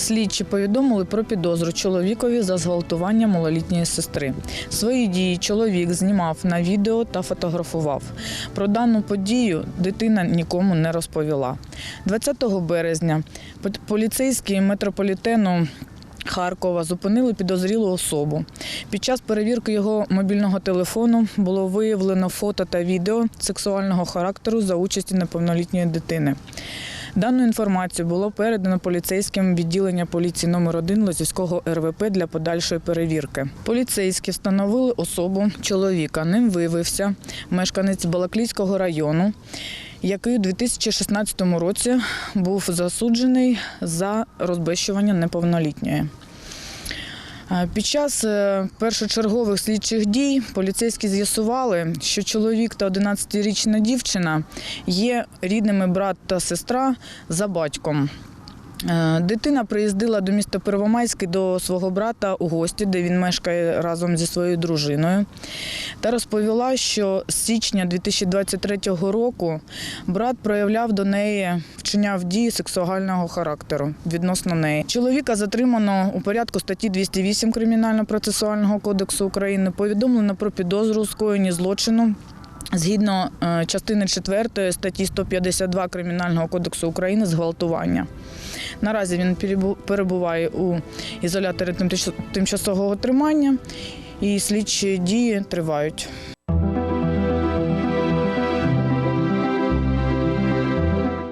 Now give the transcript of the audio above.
Слідчі повідомили про підозру чоловікові за зґвалтування малолітньої сестри. Свої дії чоловік знімав на відео та фотографував. Про дану подію дитина нікому не розповіла. 20 березня поліцейські метрополітену Харкова зупинили підозрілу особу. Під час перевірки його мобільного телефону було виявлено фото та відео сексуального характеру за участі неповнолітньої дитини. Дану інформацію було передано поліцейським відділення поліції номер 1 Лозівського РВП для подальшої перевірки. Поліцейські встановили особу чоловіка. Ним виявився мешканець Балаклійського району, який у 2016 році був засуджений за розбещування неповнолітньої. Під час е, першочергових слідчих дій поліцейські з'ясували, що чоловік та 11-річна дівчина є рідними брат та сестра за батьком. Е, Дитина приїздила до міста Первомайське до свого брата у гості, де він мешкає разом зі своєю дружиною, та розповіла, що з січня 2023 року брат проявляв до неї, вчиняв дії сексуального характеру відносно неї. Чоловіка затримано у порядку статті 208 Кримінально-процесуального кодексу України. Повідомлено про підозру у скоєнні злочину. Згідно е, частини 4 статті 152 Кримінального кодексу України зґвалтування. Наразі він перебу- перебуває у ізоляторі тимчасового тримання і слідчі дії тривають.